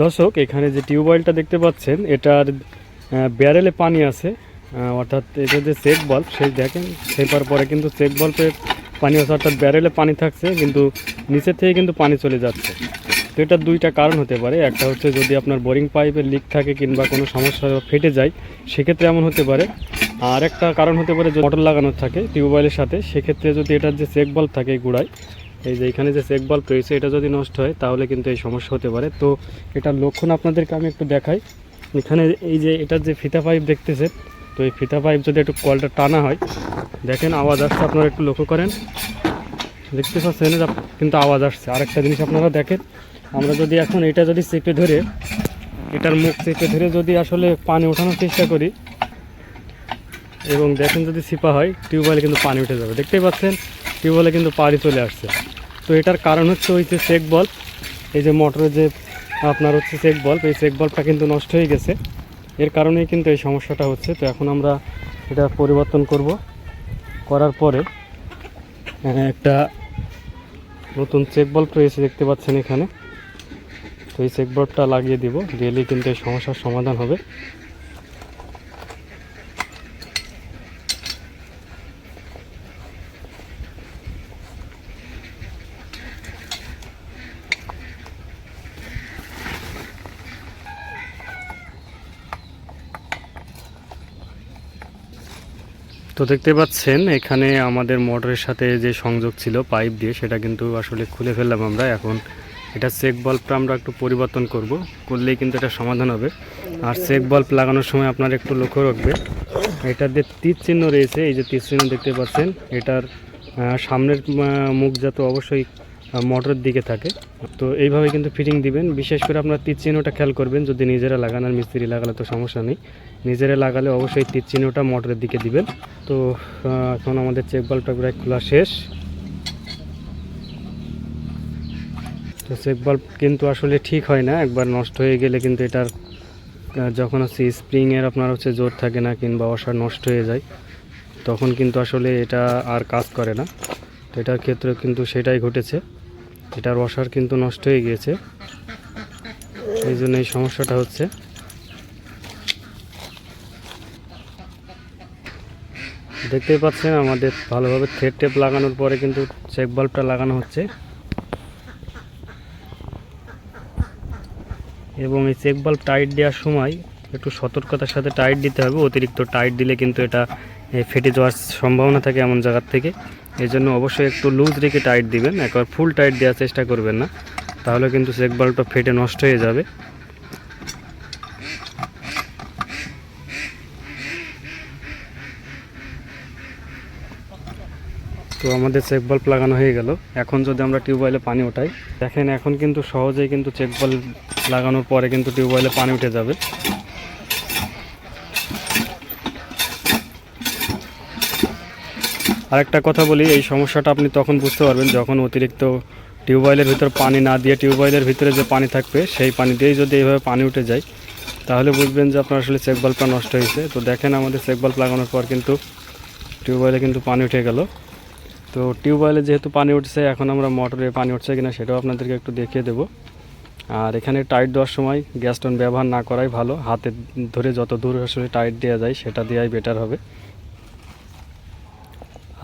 দর্শক, এখানে যে টিউবওয়েলটা দেখতে পাচ্ছেন, এটার ব্যারেলে পানি আছে। অর্থাৎ এটা যে চেক বাল্ব, সেই দেখেন, সেপার পরে কিন্তু চেক বাল্বের পানি আছে, অর্থাৎ ব্যারেলে পানি থাকছে, কিন্তু নিচের থেকে কিন্তু পানি চলে যাচ্ছে। তো এটার দুইটা কারণ হতে পারে। একটা হচ্ছে যদি আপনার বোরিং পাইপের লিক থাকে কিংবা কোনো সমস্যা ফেটে যায়, সেক্ষেত্রে এমন হতে পারে। আর একটা কারণ হতে পারে মোটর লাগানো থাকে টিউবওয়েলের সাথে, সেক্ষেত্রে যদি এটার যে চেক বাল্ব থাকে গুড়ায় এই যে এখানে যে চেক বাল্ব রয়েছে, এটা যদি নষ্ট হয়, তাহলে কিন্তু এই সমস্যা হতে পারে। তো এটার লক্ষণ আপনাদেরকে আমি একটু দেখাই। এখানে এই যে এটার যে ফিতা পাইপ দেখতেছে তো এই ফিতা পাইপ যদি একটু কলটা টানা হয়, দেখেন আওয়াজ আসছে, আপনারা একটু লক্ষ্য করেন। দেখতে পাচ্ছেন কিন্তু আওয়াজ আসছে। আরেকটা জিনিস আপনারা দেখেন, আমরা যদি এখন এটা যদি চেপে ধরে, এটার মুখ চেপে ধরে যদি আসলে পানি ওঠানোর চেষ্টা করি, এবং দেখেন যদি সিপা হয়, টিউবওয়েলে কিন্তু পানি উঠে যাবে। দেখতেই পাচ্ছেন, টিউবওয়েলে কিন্তু পানি চলে আসছে। তো এটার কারণ হচ্ছে ওই যে চেক বল্ব এই যে মোটরের যে আপনার হচ্ছে চেক বল্ব এই চেক বল্বটা কিন্তু নষ্ট হয়ে গেছে। এর কারণেই কিন্তু এই সমস্যাটা হচ্ছে। তো এখন আমরা এটা পরিবর্তন করব। করার পরে একটা নতুন চেক বল্ব রয়েছে দেখতে পাচ্ছেন এখানে। তো এই চেক বল্বটা লাগিয়ে দিব, দিলেই কিন্তু এই সমস্যার সমাধান হবে। তো দেখতে পাচ্ছেন, এখানে আমাদের মোটরের সাথে যে সংযোগ ছিল পাইপ দিয়ে, সেটা কিন্তু আসলে খুলে ফেললাম আমরা। এখন এটা চেক বাল্বটা আমরা একটু পরিবর্তন করব, করলেই কিন্তু এটা সমাধান হবে। আর চেক বাল্ব লাগানোর সময় আপনারা একটু লক্ষ্য রাখবে এটার যে তীর চিহ্ন রয়েছে, এই যে তীর চিহ্ন দেখতে পাচ্ছেন, এটার সামনের মুখ মুখ যাতে অবশ্যই মোটরের দিকে থাকে। তো এইভাবে কিন্তু ফিটিং দিবেন। বিশেষ করে আপনার তীর চিহ্নটা খেয়াল করবেন, যদি নিজেরা লাগান আর মিস্ত্রি লাগালে তো সমস্যা নেই। নিজেরা লাগালে অবশ্যই তীর চিহ্নটা মোটরের দিকে দিবেন। তো এখন আমাদের চেক বাল্বটা প্রায় খোলা শেষ। তো চেক বাল্ব কিন্তু আসলে ঠিক হয় না। একবার নষ্ট হয়ে গেলে কিন্তু এটার যখন হচ্ছে স্প্রিংয়ের আপনার হচ্ছে জোর থাকে না কিংবা অসার নষ্ট হয়ে যায়, তখন কিন্তু আসলে এটা আর কাজ করে না। তো এটার ক্ষেত্রে কিন্তু সেটাই ঘটেছে। এটার অসার কিন্তু নষ্ট হয়ে গিয়েছে। এই জন্য এই সমস্যাটা হচ্ছে। দেখতেই পাচ্ছেন আমাদের ভালোভাবে থ্রেড টেপ লাগানোর পরে কিন্তু চেক বাল্বটা লাগানো হচ্ছে। এবং এই চেক বাল্ব টাইট দেওয়ার সময় একটু সতর্কতার সাথে টাইট দিতে হবে। অতিরিক্ত টাইট দিলে কিন্তু এটা ফেটে যাওয়ার সম্ভাবনা থাকে এমন জায়গার থেকে। এই জন্য অবশ্যই একটু লুজ রেখে টাইট দিবেন। একবার ফুল টাইট দেওয়ার চেষ্টা করবেন না। তাহলে কিন্তু চেক বাল্বটা ফেটে নষ্ট হয়ে যাবে। তো আমাদের চেক বাল্ব লাগানো হয়ে গেল। এখন যদি আমরা টিউবওয়েলে পানি ওঠাই, দেখেন এখন কিন্তু সহজেই কিন্তু চেক বাল্ব লাগানোর পরে কিন্তু টিউবওয়েলে পানি উঠে যাবে। আরেকটা কথা বলি, এই সমস্যাটা আপনি তখন বুঝতে পারবেন যখন অতিরিক্ত টিউবওয়েলের ভিতর পানি না দিয়ে টিউবওয়েলের ভিতরে যে পানি থাকবে, সেই পানি দিয়েই যদি এইভাবে পানি উঠে যায়, তাহলে বুঝবেন যে আপনার আসলে চেক বাল্বটা নষ্ট হয়েছে। তো দেখেন আমাদের চেক বাল্ব লাগানোর পর কিন্তু টিউবওয়েলে কিন্তু পানি উঠে গেল। তো টিউবওয়েলে যেহেতু পানি উঠছে, এখন আমরা মোটরে পানি উঠছে কিনা সেটাও আপনাদেরকে একটু দেখিয়ে দেবো। আর এখানে টাইট দেওয়ার সময় গ্যাস স্টোন ব্যবহার না করাই ভালো। হাতে ধরে যত দূর আসলে টাইট দেওয়া যায়, সেটা দেওয়াই বেটার হবে।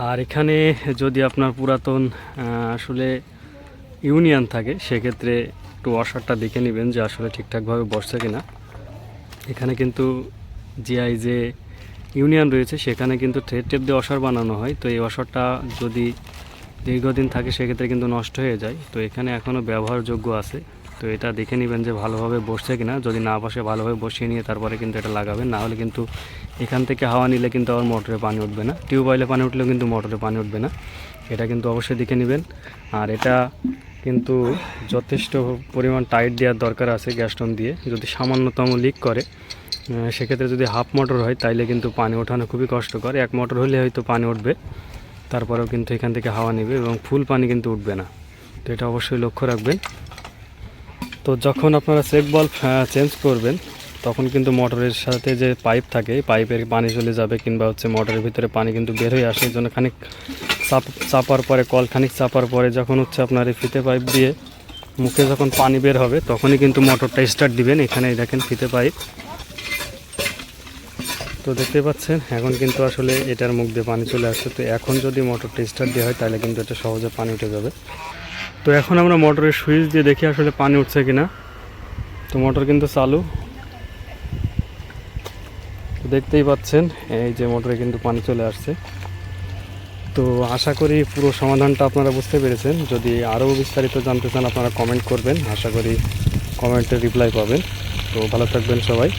আর এখানে যদি আপনার পুরাতন আসলে ইউনিয়ন থাকে, সেক্ষেত্রে একটু ওয়াশারটা দেখে নেবেন যে আসলে ঠিকঠাকভাবে বসছে কিনা। এখানে কিন্তু জিআই যে ইউনিয়ন রয়েছে, সেখানে কিন্তু থ্রেড টেপ দিয়ে অসার বানানো হয়। তো এই অসারটা যদি দীর্ঘদিন থাকে, সেক্ষেত্রে কিন্তু নষ্ট হয়ে যায়। তো এখানে এখনও ব্যবহারযোগ্য আছে। তো এটা দেখে নেবেন যে ভালোভাবে বসছে কিনা। যদি না বসে ভালোভাবে বসিয়ে নিয়ে তারপরে কিন্তু এটা লাগাবেন। না হলে কিন্তু এখান থেকে হাওয়া নিলে কিন্তু আবার মোটরে পানি উঠবে না। টিউবওয়েলে পানি উঠলেও কিন্তু মোটরে পানি উঠবে না। এটা কিন্তু অবশ্যই দেখে নেবেন। আর এটা কিন্তু যথেষ্ট পরিমাণ টাইট দেওয়ার দরকার আছে গ্যাস্টন দিয়ে। যদি সামান্যতম লিক করে সেক্ষেত্রে যদি হাফ মোটর হয়, তাইলে কিন্তু পানি ওঠানো খুবই কষ্টকর। এক মোটর হলে হয়তো পানি উঠবে, তারপরেও কিন্তু এখান থেকে হাওয়া নেবে এবং ফুল পানি কিন্তু উঠবে না। তো এটা অবশ্যই লক্ষ্য রাখবেন। তো যখন আপনারা চেক বাল্ব চেঞ্জ করবেন, তখন কিন্তু মোটরের সাথে যে পাইপ থাকে পাইপের পানি চলে যাবে কিংবা হচ্ছে মোটরের ভিতরে পানি কিন্তু বের হয়ে আসে, এই জন্য খানিক চাপ, চাপার পরে, কল খানিক চাপার পরে যখন হচ্ছে আপনার এই ফিতে পাইপ দিয়ে মুখে যখন পানি বের হবে, তখনই কিন্তু মোটরটা স্টার্ট দিবেন। এখানে দেখেন ফিতে পাইপ তো দেখতে পাচ্ছেন, এখন কিন্তু আসলে এটার মুখ দিয়ে পানি চলে আসছে। তো এখন যদি মোটরটা স্টার্ট দেওয়া হয়, তাহলে কিন্তু এটা সহজে পানি উঠে যাবে। তো এখন আমরা মোটরের সুইচ দিয়ে দেখি আসলে পানি উঠছে কিনা। তো মোটর কিন্তু চালু। দেখতেই পাচ্ছেন, এই যে মোটরে কিন্তু পানি চলে আসছে। তো আশা করি পুরো সমাধানটা আপনারা বুঝতে পেরেছেন। যদি আরও বিস্তারিত জানতে চান, আপনারা কমেন্ট করবেন। আশা করি কমেন্টে রিপ্লাই পাবেন। তো ভালো থাকবেন সবাই।